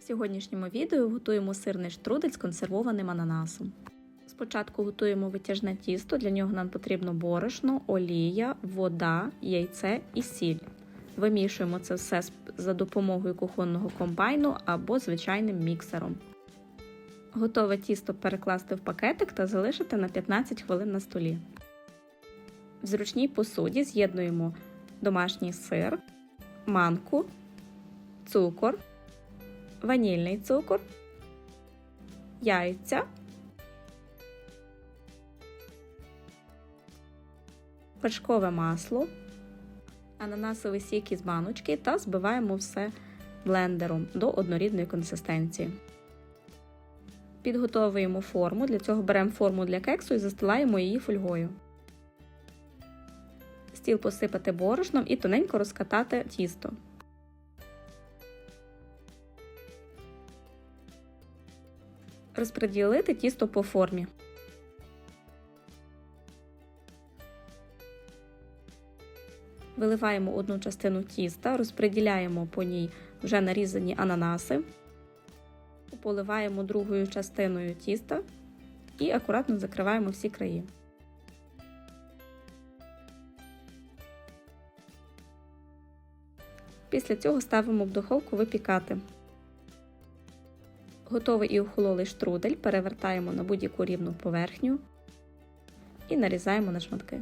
В сьогоднішньому відео готуємо сирний штрудель з консервованим ананасом. Спочатку готуємо витяжне тісто, для нього нам потрібно борошно, олія, вода, яйце і сіль. Вимішуємо це все за допомогою кухонного комбайну або звичайним міксером. Готове тісто перекласти в пакетик та залишити на 15 хвилин на столі. В зручній посуді з'єднуємо домашній сир, манку, цукор, ванільний цукор, яйця, вершкове масло, ананасовий сік із баночки та збиваємо все блендером до однорідної консистенції. Підготовуємо форму, для цього беремо форму для кексу і застилаємо її фольгою. Стіл посипати борошном і тоненько розкатати тісто. Розподілити тісто по формі. Виливаємо одну частину тіста, розподіляємо по ній вже нарізані ананаси, поливаємо другою частиною тіста і акуратно закриваємо всі краї. Після цього ставимо в духовку випікати. Готовий і охололий штрудель перевертаємо на будь-яку рівну поверхню і нарізаємо на шматки.